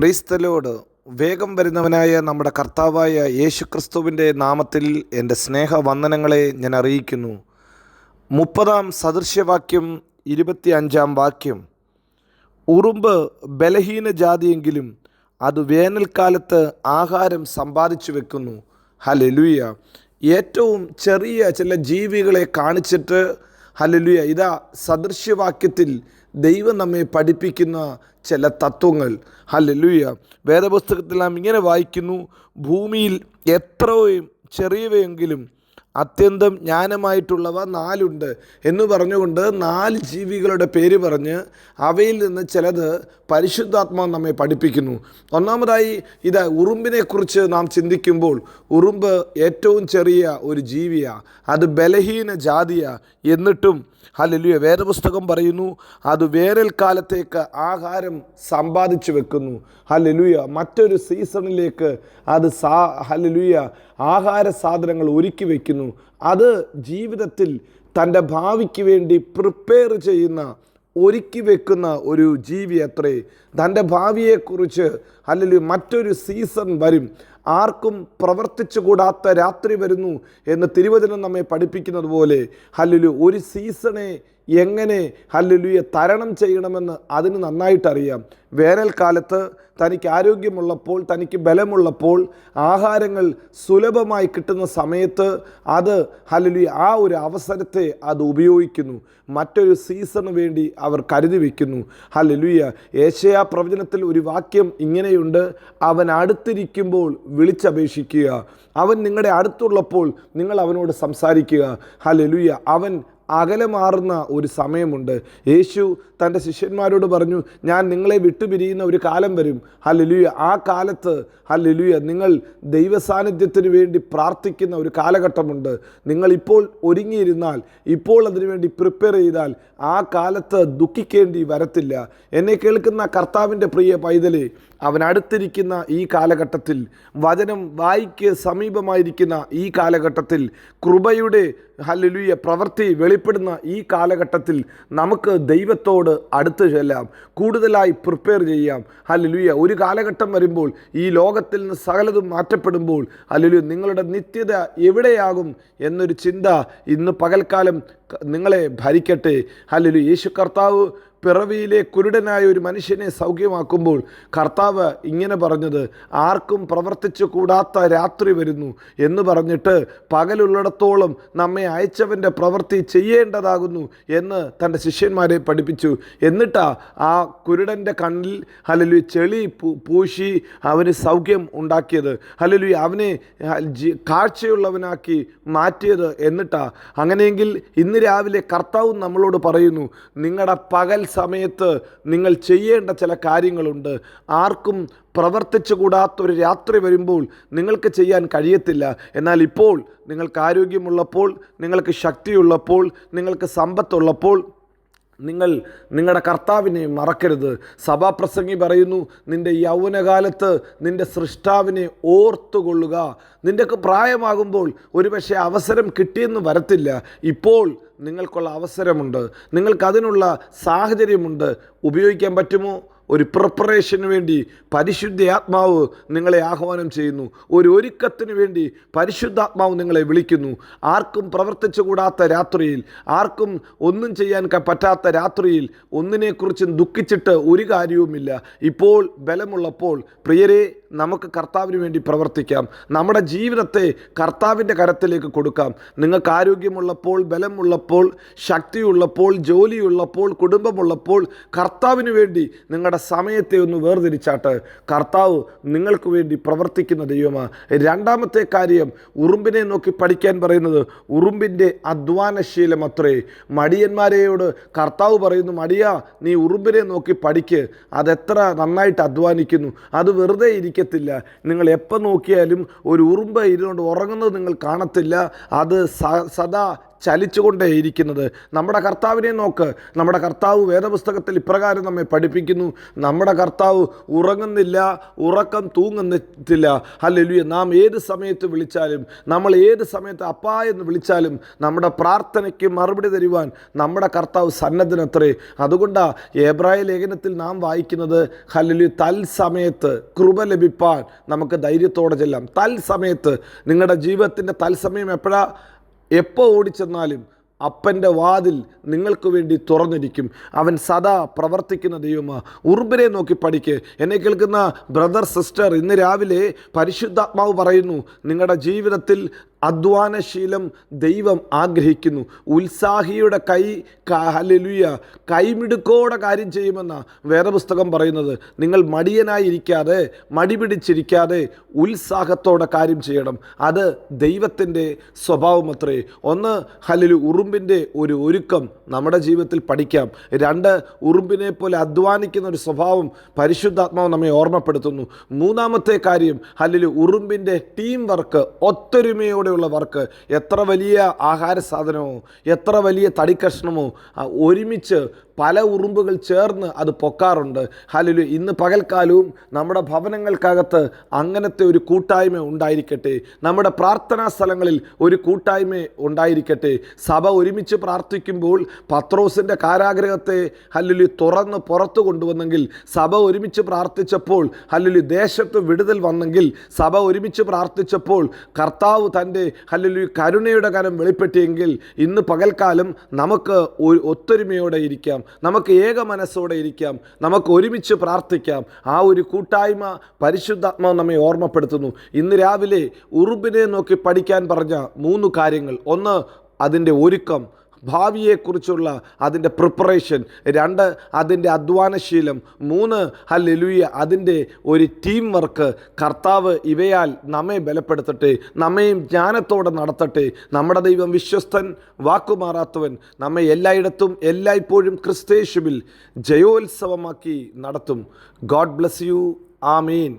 പ്രീസ്തലോട് വേഗം വരുന്നവനായ നമ്മുടെ കർത്താവായ യേശുക്രിസ്തുവിന്റെ നാമത്തിൽ എന്റെ സ്നേഹവന്ദനങ്ങളെ ഞാൻ അറിയിക്കുന്നു. മുപ്പതാം സദൃശ്യവാക്യം ഇരുപത്തി അഞ്ചാം വാക്യം. ഉറുമ്പ് ബലഹീന ജാതിയെങ്കിലും അത് വേനൽക്കാലത്ത് ആഹാരം സമ്പാദിച്ചു വെക്കുന്നു. ഹലലുയ ഏറ്റവും ചെറിയ ചില ജീവികളെ കാണിച്ചിട്ട് ഹലലുയ ഇതാ സദൃശ്യവാക്യത്തിൽ ദൈവം നമ്മെ പഠിപ്പിക്കുന്ന ചില തത്വങ്ങൾ. ഹലലുയ വേദപുസ്തകത്തിൽ നാം ഇങ്ങനെ വായിക്കുന്നു ഭൂമിയിൽ എത്രയും ചെറിയവയെങ്കിലും അത്യന്തം ജ്ഞാനമായിട്ടുള്ളവ നാലുണ്ട് എന്ന് പറഞ്ഞുകൊണ്ട് നാല് ജീവികളുടെ പേര് പറഞ്ഞ് അവയിൽ നിന്ന് ചിലത് പരിശുദ്ധാത്മാവ് നമ്മെ പഠിപ്പിക്കുന്നു. ഒന്നാമതായി ഇത് ഉറുമ്പിനെക്കുറിച്ച് നാം ചിന്തിക്കുമ്പോൾ ഉറുമ്പ് ഏറ്റവും ചെറിയ ഒരു ജീവിയാണ് അത് ബലഹീന ജാതിയാണ് എന്നിട്ടും ഹലലുയ വേദപുസ്തകം പറയുന്നു അത് വേനൽക്കാലത്തേക്ക് ആഹാരം സമ്പാദിച്ചു വെക്കുന്നു. ഹലലുയ മറ്റൊരു സീസണിലേക്ക് അത് സാ ഹലലുയ ആഹാര സാധനങ്ങൾ ഒരുക്കി വയ്ക്കുന്നു അത് ജീവിതത്തിൽ തന്റെ ഭാവിക്ക് വേണ്ടി പ്രിപ്പയർ ചെയ്യുന്ന ഒരുക്കി വെക്കുന്ന ഒരു ജീവി അത്രേ. തന്റെ ഭാവിയെക്കുറിച്ച് അല്ലെങ്കിൽ മറ്റൊരു സീസൺ വരും. ആർക്കും പ്രവർത്തിച്ചു കൂടാത്ത രാത്രി വരുന്നു എന്ന് തിരുവചനം നമ്മെ പഠിപ്പിക്കുന്നത് പോലെ അല്ലെങ്കിൽ ഒരു സീസണെ എങ്ങനെ ഹല്ലുലുയെ തരണം ചെയ്യണമെന്ന് അതിന് നന്നായിട്ടറിയാം. വേനൽക്കാലത്ത് തനിക്ക് ആരോഗ്യമുള്ളപ്പോൾ തനിക്ക് ബലമുള്ളപ്പോൾ ആഹാരങ്ങൾ സുലഭമായി കിട്ടുന്ന സമയത്ത് അത് ഹല്ലുലു ആ ഒരു അവസരത്തെ അത് ഉപയോഗിക്കുന്നു. മറ്റൊരു സീസണ് വേണ്ടി അവർ കരുതി വയ്ക്കുന്നു ഹല്ലുലുയ ഏഷ്യ പ്രവചനത്തിൽ ഒരു വാക്യം ഇങ്ങനെയുണ്ട് അവൻ അടുത്തിരിക്കുമ്പോൾ വിളിച്ചപേക്ഷിക്കുക. അവൻ നിങ്ങളുടെ അടുത്തുള്ളപ്പോൾ നിങ്ങൾ അവനോട് സംസാരിക്കുക. ഹല്ലുയ അവൻ അകലെ മാറുന്ന ഒരു സമയമുണ്ട്. യേശു തന്റെ ശിഷ്യന്മാരോട് പറഞ്ഞു ഞാൻ നിങ്ങളെ വിട്ടുപിരിയുന്ന ഒരു കാലം വരും. ഹല്ലുയ ആ കാലത്ത് ഹല്ലുയ നിങ്ങൾ ദൈവസാന്നിധ്യത്തിന് വേണ്ടി പ്രാർത്ഥിക്കുന്ന ഒരു കാലഘട്ടമുണ്ട്. നിങ്ങൾ ഇപ്പോൾ ഒരുങ്ങിയിരുന്നാൽ ഇപ്പോൾ അതിനുവേണ്ടി പ്രിപ്പയർ ചെയ്താൽ ആ കാലത്ത് ദുഃഖിക്കേണ്ടി വരത്തില്ല. എന്നെ കേൾക്കുന്ന കർത്താവിന്റെ പ്രിയ പൈതലെ അവൻ അടുത്തിരിക്കുന്ന ഈ കാലഘട്ടത്തിൽ വചനം വായിക്ക് സമീപമായിരിക്കുന്ന ഈ കാലഘട്ടത്തിൽ കൃപയുടെ ഹല്ലുയ പ്രവൃത്തി വെളിപ്പെടുന്ന ഈ കാലഘട്ടത്തിൽ നമുക്ക് ദൈവത്തോട് അടുത്ത് ചെല്ലാം കൂടുതലായി പ്രിപ്പയർ ചെയ്യാം. ഹല്ലുയ ഒരു കാലഘട്ടം വരുമ്പോൾ ഈ ലോകത്തിൽ നിന്ന് സകലതും മാറ്റപ്പെടുമ്പോൾ ഹല്ലുയ നിങ്ങളുടെ നിത്യത എവിടെയാകും എന്നൊരു ചിന്ത ഇന്ന് പകൽക്കാലം നിങ്ങളെ ഭരിക്കട്ടെ. ഹല്ലുയ യേശു കർത്താവ് പിറവിയിലെ കുരുടനായ ഒരു മനുഷ്യനെ സൗഖ്യമാക്കുമ്പോൾ കർത്താവ് ഇങ്ങനെ പറഞ്ഞത് ആർക്കും പ്രവർത്തിച്ചു കൂടാത്ത രാത്രി വരുന്നു എന്ന് പറഞ്ഞിട്ട് പകലുള്ളിടത്തോളം നമ്മെ അയച്ചവന്റെ പ്രവൃത്തി ചെയ്യേണ്ടതാകുന്നു എന്ന് തന്റെ ശിഷ്യന്മാരെ പഠിപ്പിച്ചു. എന്നിട്ടാ ആ കുരുടന്റെ കണ്ണിൽ ഹലലു ചെളി പൂശി അവന് സൗഖ്യം ഉണ്ടാക്കിയത്. ഹലലു അവനെ കാഴ്ചയുള്ളവനാക്കി മാറ്റിയത്. എന്നിട്ടാ അങ്ങനെയെങ്കിൽ ഇന്ന് രാവിലെ കർത്താവും നമ്മളോട് പറയുന്നു നിങ്ങളുടെ പകൽ സമയത്ത് നിങ്ങൾ ചെയ്യേണ്ട ചില കാര്യങ്ങളുണ്ട്. ആർക്കും പ്രവർത്തിച്ചു കൂടാത്തൊരു രാത്രി വരുമ്പോൾ നിങ്ങൾക്ക് ചെയ്യാൻ കഴിയത്തില്ല. എന്നാൽ ഇപ്പോൾ നിങ്ങൾക്ക് ആരോഗ്യമുള്ളപ്പോൾ നിങ്ങൾക്ക് ശക്തിയുള്ളപ്പോൾ നിങ്ങൾക്ക് സമ്പത്തുള്ളപ്പോൾ നിങ്ങൾ നിങ്ങളുടെ കർത്താവിനെ മറക്കരുത്. സഭാപ്രസംഗി പറയുന്നു നിന്റെ യൗവനകാലത്ത് നിന്റെ സൃഷ്ടാവിനെ ഓർത്തുകൊള്ളുക. നിന്റെയൊക്കെ പ്രായമാകുമ്പോൾ ഒരുപക്ഷെ അവസരം കിട്ടിയെന്ന് വരത്തില്ല. ഇപ്പോൾ നിങ്ങൾക്കുള്ള അവസരമുണ്ട്. നിങ്ങൾക്കതിനുള്ള സാഹചര്യമുണ്ട്. ഉപയോഗിക്കാൻ പറ്റുമോ? ഒരു പ്രിപ്പറേഷന് വേണ്ടി പരിശുദ്ധ ആത്മാവ് നിങ്ങളെ ആഹ്വാനം ചെയ്യുന്നു. ഒരു ഒരുക്കത്തിന് വേണ്ടി പരിശുദ്ധാത്മാവ് നിങ്ങളെ വിളിക്കുന്നു. ആർക്കും പ്രവർത്തിച്ചു കൂടാത്ത രാത്രിയിൽ ആർക്കും ഒന്നും ചെയ്യാൻ പറ്റാത്ത രാത്രിയിൽ ഒന്നിനെക്കുറിച്ചും ദുഃഖിച്ചിട്ട് ഒരു കാര്യവുമില്ല. ഇപ്പോൾ ബലമുള്ളപ്പോൾ പ്രിയരെ നമുക്ക് കർത്താവിന് വേണ്ടി പ്രവർത്തിക്കാം. നമ്മുടെ ജീവിതത്തെ കർത്താവിന്റെ കരത്തിലേക്ക് കൊടുക്കാം. നിങ്ങൾക്ക് ആരോഗ്യമുള്ളപ്പോൾ ബലമുള്ളപ്പോൾ ശക്തിയുള്ളപ്പോൾ ജോലിയുള്ളപ്പോൾ കുടുംബമുള്ളപ്പോൾ കർത്താവിന് വേണ്ടി നിങ്ങളുടെ സമയത്തെ ഒന്ന് വേർതിരിച്ചാട്ട് കർത്താവ് നിങ്ങൾക്ക് വേണ്ടി പ്രവർത്തിക്കുന്ന ദൈവമാണ് രണ്ടാമത്തെ കാര്യം ഉറുമ്പിനെ നോക്കി പഠിക്കാൻ പറയുന്നത് ഉറുമ്പിന്റെ അധ്വാനശീലം അത്രേ. മടിയന്മാരെയോട് കർത്താവ് പറയുന്നു മടിയ നീ ഉറുമ്പിനെ നോക്കി പഠിക്ക്. അതെത്ര നന്നായിട്ട് അധ്വാനിക്കുന്നു. അത് വെറുതെ ഇരിക്കത്തില്ല. നിങ്ങൾ എപ്പോൾ നോക്കിയാലും ഒരു ഉറുമ്പ് ഇരുന്നുകൊണ്ട് ഉറങ്ങുന്നത് നിങ്ങൾ കാണത്തില്ല. അത് സദാ ചലിച്ചുകൊണ്ടേയിരിക്കുന്നത്. നമ്മുടെ കർത്താവിനെ നോക്ക്. നമ്മുടെ കർത്താവ് വേദപുസ്തകത്തിൽ ഇപ്രകാരം നമ്മെ പഠിപ്പിക്കുന്നു. നമ്മുടെ കർത്താവ് ഉറങ്ങുന്നില്ല ഉറക്കം തൂങ്ങുന്നില്ല. ഹല്ലേലൂയ. നാം ഏത് സമയത്ത് വിളിച്ചാലും നമ്മൾ ഏത് സമയത്ത് അപ്പാ എന്ന് വിളിച്ചാലും നമ്മുടെ പ്രാർത്ഥനയ്ക്ക് മറുപടി തരുവാൻ നമ്മുടെ കർത്താവ് സന്നദ്ധനത്രേ. അതുകൊണ്ടാണ് ഏബ്രായ ലേഖനത്തിൽ നാം വായിക്കുന്നത് ഹല്ലേലൂയ തൽസമയത്ത് കൃപ ലഭിപ്പാൻ നമുക്ക് ധൈര്യത്തോടെ ചെല്ലാം. തൽസമയത്ത് നിങ്ങളുടെ ജീവിതത്തിന്റെ തൽസമയം എപ്പോഴാ? എപ്പോൾ ഓടിച്ചെന്നാലും അപ്പന്റെ വാതിൽ നിങ്ങൾക്ക് വേണ്ടി തുറന്നിരിക്കും. അവൻ സദാ പ്രവർത്തിക്കുന്ന ദൈവമാ ഉർബിനെ നോക്കി പഠിക്ക്. എന്നെ കേൾക്കുന്ന ബ്രദർ സിസ്റ്റർ ഇന്ന് രാവിലെ പരിശുദ്ധാത്മാവ് പറയുന്നു നിങ്ങളുടെ ജീവിതത്തിൽ അധ്വാനശീലം ദൈവം ആഗ്രഹിക്കുന്നു. ഉത്സാഹിയുടെ കൈ ഹലലുയ കൈമിടുക്കോടെ കാര്യം ചെയ്യുമെന്ന വേദപുസ്തകം പറയുന്നത്. നിങ്ങൾ മടിയനായിരിക്കാതെ മടി പിടിച്ചിരിക്കാതെ ഉത്സാഹത്തോടെ കാര്യം ചെയ്യണം. അത് ദൈവത്തിന്റെ സ്വഭാവമത്രേ. ഒന്ന് ഹലലു ഉറുമ്പിന്റെ ഒരു ഒരുക്കം നമ്മുടെ ജീവിതത്തിൽ പഠിക്കാം. രണ്ട് ഉറുമ്പിനെ പോലെ അധ്വാനിക്കുന്ന ഒരു സ്വഭാവം പരിശുദ്ധാത്മാവ് നമ്മെ ഓർമ്മപ്പെടുത്തുന്നു. മൂന്നാമത്തെ കാര്യം ഹലലു ഉറുമ്പിന്റെ ടീം വർക്ക് ഒത്തൊരുമയോടെയുള്ള വർക്ക് എത്ര വലിയ ആഹാര സാധനമോ എത്ര വലിയ തടിക്കഷ്ണമോ ഒരുമിച്ച് പല ഉറുമ്പുകൾ ചേർന്ന് അത് പൊക്കാറുണ്ട്. ഹലലു ഇന്ന് പകൽക്കാലവും നമ്മുടെ ഭവനങ്ങൾക്കകത്ത് അങ്ങനത്തെ ഒരു കൂട്ടായ്മ ഉണ്ടായിരിക്കട്ടെ. നമ്മുടെ പ്രാർത്ഥനാ സ്ഥലങ്ങളിൽ ഒരു കൂട്ടായ്മ ഉണ്ടായിരിക്കട്ടെ. സഭ ഒരുമിച്ച് പ്രാർത്ഥിക്കുമ്പോൾ പത്രോസിന്റെ കാരാഗ്രഹത്തെ ഹല്ലുലി തുറന്ന് പുറത്തു കൊണ്ടുവന്നെങ്കിൽ സഭ ഒരുമിച്ച് പ്രാർത്ഥിച്ചപ്പോൾ ഹല്ലുലി ദേശത്ത് വിടുതൽ വന്നെങ്കിൽ സഭ ഒരുമിച്ച് പ്രാർത്ഥിച്ചപ്പോൾ കർത്താവ് തന്റെ ഹല്ലുലി കരുണയുടെ കരം വെളിപ്പെട്ടിയെങ്കിൽ ഇന്ന് പകൽക്കാലം നമുക്ക് ഒത്തൊരുമയോടെ ഇരിക്കാം. നമുക്ക് ഏക മനസ്സോടെ ഇരിക്കാം. നമുക്ക് ഒരുമിച്ച് പ്രാർത്ഥിക്കാം. ആ ഒരു കൂട്ടായ്മ പരിശുദ്ധാത്മാവ് നമ്മെ ഓർമ്മപ്പെടുത്തുന്നു. ഇന്ന് രാവിലെ ഉറുബിനെ നോക്കി പഠിക്കാൻ പറഞ്ഞ മൂന്ന് കാര്യങ്ങൾ. ഒന്ന് അതിന്റെ ഒരുക്കം. ഭാവിയെക്കുറിച്ചുള്ള അതിന്റെ പ്രിപ്പറേഷൻ രണ്ട് അതിന്റെ അധ്വാനശീലം മൂന്ന് ഹല്ലെലുയ അതിന്റെ ഒരു ടീം വർക്ക് കർത്താവ് ഇവയാൽ നമ്മെ ബലപ്പെടുത്തട്ടെ നമ്മയും ജ്ഞാനത്തോടെ നടത്തട്ടെ നമ്മുടെ ദൈവം വിശ്വസ്തൻ വാക്കുമാറാത്തവൻ നമ്മെ എല്ലായിടത്തും എല്ലായ്പ്പോഴും ക്രിസ്തേശുവിൽ ജയോത്സവമാക്കി നടത്തും. God bless you Amin